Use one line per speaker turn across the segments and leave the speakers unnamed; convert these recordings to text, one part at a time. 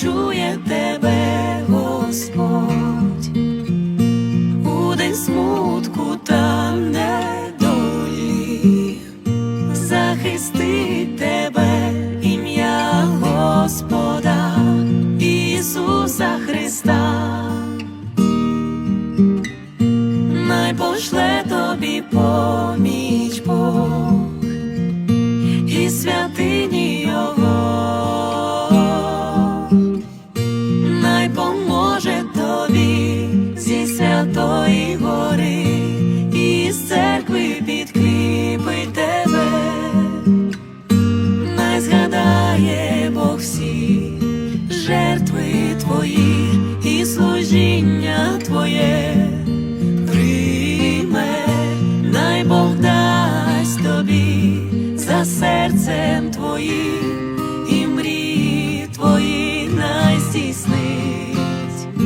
Чує тебе, Господь, у день смутку та недолі, захисти тебе, ім'я Господа, Ісуса Христа, най пошле тобі по. Жертви твої і служіння твоє. Прийме, най Бог дасть тобі за серцем твоїм і мрії твої най здійснить,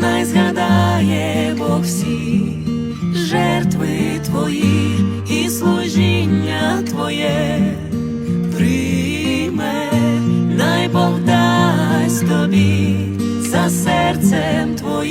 най згадає Бог всі жертви твої тобі за серцем твоїм.